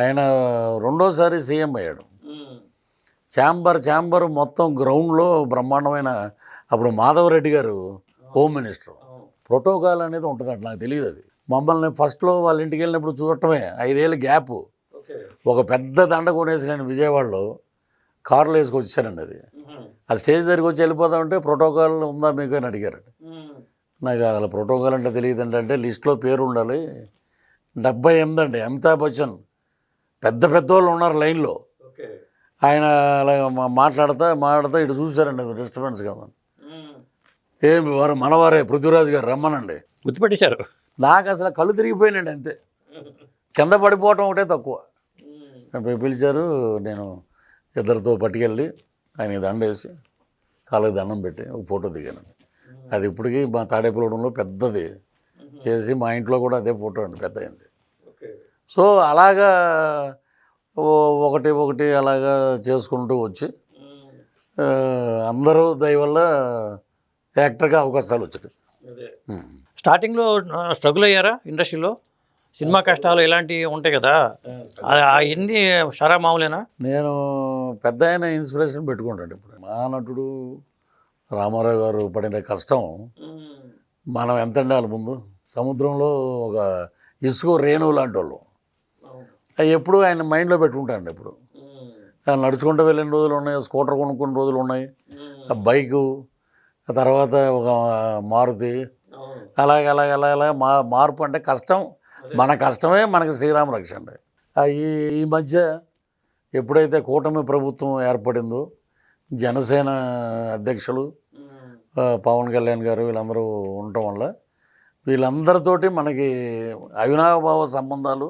ఆయన రెండోసారి సీఎం అయ్యాడు. ఛాంబర్ ఛాంబర్ మొత్తం గ్రౌండ్లో బ్రహ్మాండమైన అప్పుడు మాధవరెడ్డి గారు హోమ్ మినిస్టర్. ప్రోటోకాల్ అనేది ఉంటుందంట నాకు తెలియదు అది. మమ్మల్ని ఫస్ట్లో వాళ్ళ ఇంటికి వెళ్ళినప్పుడు చూడటమే ఐదేళ్ళ గ్యాప్. ఒక పెద్ద దండ కొనేసి నేను విజయవాడలో కారులో వేసుకొచ్చి వచ్చానండి అది. ఆ స్టేజ్ దగ్గరికి వచ్చి వెళ్ళిపోతామంటే ప్రోటోకాల్ ఉందా మీకు అని అడిగారు. నాకు అసలు ప్రోటోకాల్ అంటే తెలియదు అంటే లిస్ట్లో పేరు ఉండాలి. డెబ్బై ఎనిమిది అండి అమితాబ్ బచ్చన్. పెద్ద పెద్ద వాళ్ళు ఉన్నారు లైన్లో. ఆయన అలా మాట్లాడతా మాట్లాడతా ఇటు చూశారండి డిస్టర్బెన్స్ కదా ఏం వారు మనవారే పృథ్వీరాజు గారు రమ్మనండి. గుర్తుపెట్టేశారు. నాకు అసలు కళ్ళు తిరిగిపోయినండి అంతే. కింద పడిపోవటం ఒకటే తక్కువ. పిలిచారు నేను ఇద్దరితో పట్టుకెళ్ళి ఆయన దండ వేసి కాళ్ళకి దండం పెట్టి ఒక ఫోటో దిగాను. అది ఇప్పటికీ మా తాడేపల్లడంలో పెద్దది. చేసి మా ఇంట్లో కూడా అదే ఫోటో అండి పెద్ద అయింది సో అలాగా ఓ- ఒకటి ఒకటి అలాగా చేసుకుంటూ వచ్చి అందరూ దయ వల్ల యాక్టర్గా అవకాశాలు వచ్చాయి. స్టార్టింగ్లో స్ట్రగుల్ అయ్యారా ఇండస్ట్రీలో? సినిమా కష్టాలు ఇలాంటివి ఉంటాయి కదా? ఎన్ని షరా మామూలేనా? నేను పెద్ద ఆయన ఇన్స్పిరేషన్ పెట్టుకుంటాను ఇప్పుడు. మా నటుడు రామారావు గారు పడిన కష్టం మనం ఎంత ఉండాలి ముందు? సముద్రంలో ఒక ఇసుక రేణువు లాంటి వాళ్ళు అవి ఎప్పుడు ఆయన మైండ్లో పెట్టుకుంటాను ఇప్పుడు ఆయన నడుచుకుంటూ వెళ్ళిన రోజులు ఉన్నాయి స్కూటర్ కొనుక్కున్న రోజులు ఉన్నాయి ఆ బైకు ఆ తర్వాత ఒక మారుతి. అలాగ అలాగ అలాగ అలాగ మా మార్పు అంటే కష్టం. మన కష్టమే మనకి శ్రీరామ రక్ష అండి. ఈ ఈ మధ్య ఎప్పుడైతే కూటమి ప్రభుత్వం ఏర్పడిందో జనసేన అధ్యక్షులు పవన్ కళ్యాణ్ గారు వీళ్ళందరూ ఉండటం వల్ల వీళ్ళందరితోటి మనకి అవినాభావ సంబంధాలు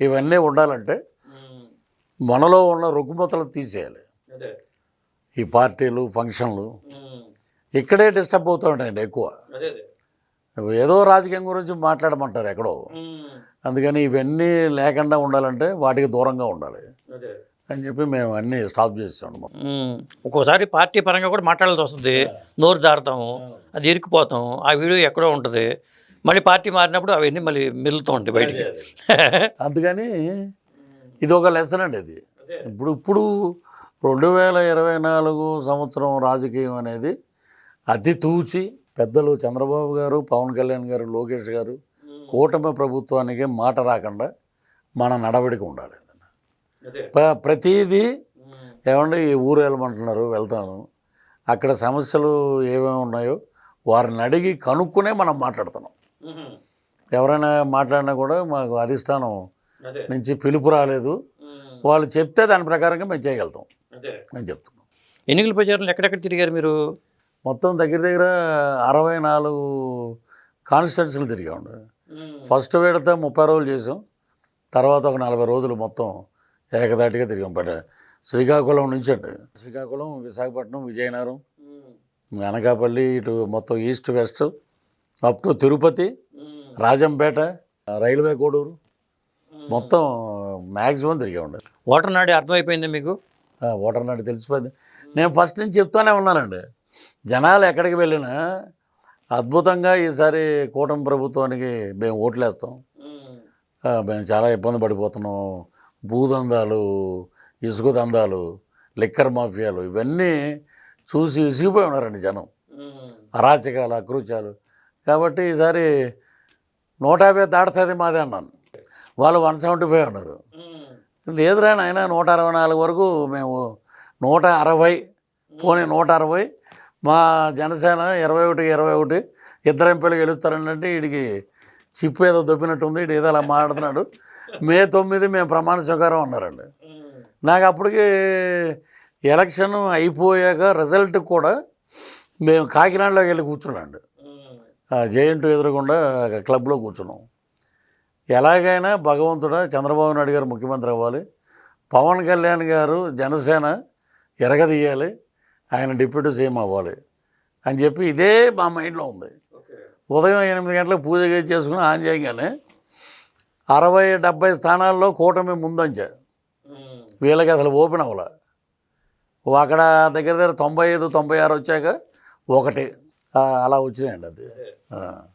ఇవన్నీ ఉండాలంటే మనలో ఉన్న రుగ్మతలు తీసేయాలి. ఈ పార్టీలు ఫంక్షన్లు ఇక్కడే డిస్టర్బ్ అవుతూ ఉంటాయండి ఎక్కువ. ఏదో రాజకీయం గురించి మాట్లాడమంటారు ఎక్కడో. అందుకని ఇవన్నీ లేకుండా ఉండాలంటే వాటికి దూరంగా ఉండాలి. అని చెప్పి మేము అన్నీ స్టాప్ చేసాం మొత్తం ఉమ్, ఒక్కోసారి పార్టీ పరంగా కూడా మాట్లాడాల్సి వస్తుంది. నోరు దాడతాము అది ఇరుక్కుపోతాం ఆ వీడియో ఎక్కడో ఉంటుంది. మళ్ళీ పార్టీ మారినప్పుడు అవన్నీ మళ్ళీ మిగులుతూ ఉంటాయి బయటికి. అందుకని ఇది ఒక లెసన్ అండి ఇది ఇప్పుడు ఇప్పుడు రెండు వేల ఇరవై నాలుగు సంవత్సరం రాజకీయం అనేది అతి తూచి పెద్దలు చంద్రబాబు గారు పవన్ కళ్యాణ్ గారు లోకేష్ గారు కూటమి ప్రభుత్వానికి మాట రాకుండా మన నడవడిక ఉండాలి. ప్ర- ప్రతిదీ ఏమంటే ఈ ఊరు వెళ్ళమంటున్నారు వెళ్తాను. అక్కడ సమస్యలు ఏమేమి ఉన్నాయో వారిని అడిగి కనుక్కునే మనం మాట్లాడుతున్నాం. ఎవరైనా మాట్లాడినా కూడా మాకు అధిష్టానం నుంచి పిలుపు రాలేదు. వాళ్ళు చెప్తే దాని ప్రకారంగా మేము చేయగలుగుతాం. అని చెప్తున్నాం. ఎన్నికల ప్రచారంలో ఎక్కడెక్కడ తిరిగారు మీరు? మొత్తం దగ్గర దగ్గర అరవై నాలుగు కాన్స్టిట్యున్సీలు తిరిగామండి ఫస్ట్ విడత ముప్పై రోజులు చేసాం. తర్వాత ఒక నలభై రోజులు మొత్తం ఏకదాటిగా తిరిగాం. బట్ శ్రీకాకుళం నుంచి అండి. శ్రీకాకుళం విశాఖపట్నం విజయనగరం అనకాపల్లి ఇటు మొత్తం east west up to Tirupati Rajampet railway Koduru. మొత్తం మ్యాక్సిమం తిరిగామండి ఓటర్ నాడి అర్థమైపోయింది మీకు? ఓటర్ నాడు తెలిసిపోయింది. నేను ఫస్ట్ నుంచి చెప్తూనే ఉన్నానండి. జనాలు ఎక్కడికి వెళ్ళినా అద్భుతంగా ఈసారి కూటమి ప్రభుత్వానికి మేము ఓట్లేస్తాం. ఆ, మేము చాలా ఇబ్బంది పడిపోతున్నాం. భూదందాలు ఇసుక దందాలు లిక్కర్ మాఫియాలు ఇవన్నీ చూసి విసిగిపోయి ఉన్నారండి జనం. అరాచకాలు అకృత్యాలు. కాబట్టి ఈసారి నూట యాభై దాటుతుంది మాదే అన్నాను. వాళ్ళు వన్ సెవెంటీ ఫైవ్ అన్నారు. లేదురా నాయన నూట అరవై నాలుగు వరకు మేము నూట అరవై పోనీ నూట అరవై మా జనసేన ఇరవై ఒకటి ఇరవై ఒకటి ఇద్దరు ఎంపీలు గెలుస్తారంటే వీడికి చిప్పు ఏదో దొబ్బినట్టుంది వీడు ఏదో అలా మాట్లాడుతున్నాడు. మే తొమ్మిది మేము ప్రమాణ స్వీకారం అన్నారండి. నాకు అప్పటికి ఎలక్షన్ అయిపోయాక రిజల్ట్ కూడా మేము కాకినాడలోకి వెళ్ళి కూర్చున్నాండి. జేఎన్టు ఎదురుగుండా క్లబ్లో కూర్చున్నాం. ఎలాగైనా భగవంతుడా చంద్రబాబు నాయుడు గారు ముఖ్యమంత్రి అవ్వాలి. పవన్ కళ్యాణ్ గారు జనసేన ఎరగదీయాలి. ఆయన డిప్యూటీ సీఎం అవ్వాలి అని చెప్పి ఇదే మా మైండ్లో ఉంది. ఉదయం ఎనిమిది గంటలకు పూజ చేసుకుని ఆన్ చేయగానే అరవై డెబ్బై స్థానాల్లో కూటమి ముందంచా వీళ్ళకి అసలు ఓపెన్ అవ్వాల. అక్కడ దగ్గర దగ్గర తొంభై ఐదు తొంభై ఆరు వచ్చాక ఒకటి. అలా వచ్చినాయండి అది.